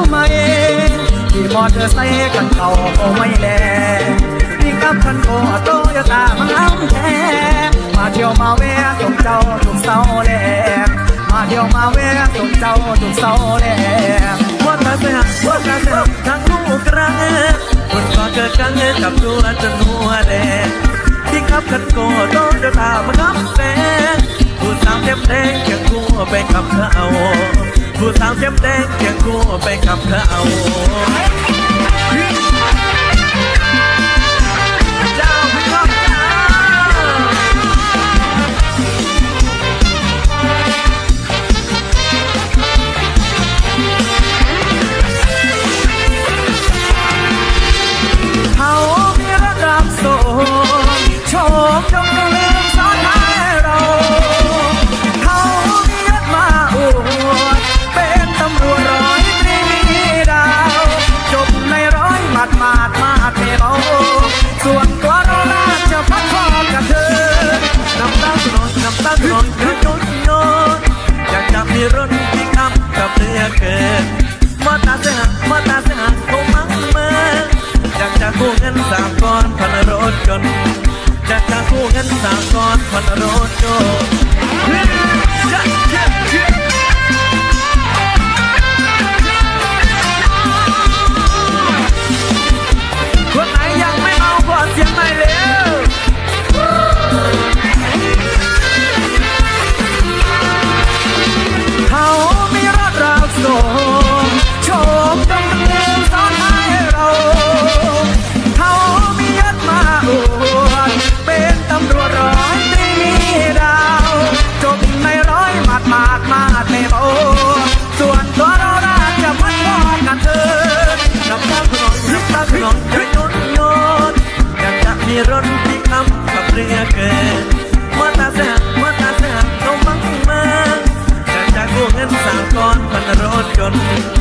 วใหม่ที่มอเธอใส่กันเก่าเอาไว้แลพี่กับคันโกโตโยต้ามังเอาแท้มาเที่ยวมาแวะส่งเจ้าทุกเสาแหลกมาเที่ยวมาแวะส่งเจ้าทุกเสาแหลกว่าตาเสียว่าตาเสียทั้งลูกกระเอคนก็เกิดกันกับตัวจนหัวแดงที่ขับคันโกโดนจะตามันน้ำแดงผู้สาวเจ็บแดงเคียงกูไปกับเธอเอา ผู้สาวเจ็บแดงเคียงกูไปกับเธอเอา รถที่ขับกับเรือเกินมอตาเสียมอตาเสียคงมั่งเมืองอยากจะกู้เงินสามก้อนพันรถยนต์อยากจะกู้เงินสามก้อนพันรถยนต์ำวจ เป็นตำรวจร้อยตรีมีดาวจบในร้อยหมัดหมากมาดในโบส่วนตัวเราราจะพันพอดกันเถิดนับตาขนมนับตาขนมใจนุ่นโยนอยากจะมีรถที่นำขับเรือเกินมาตาแซ่บมาตาแซ่บต้องมังมังอยากจะกู้เงินสามก้อนพันรถยนต์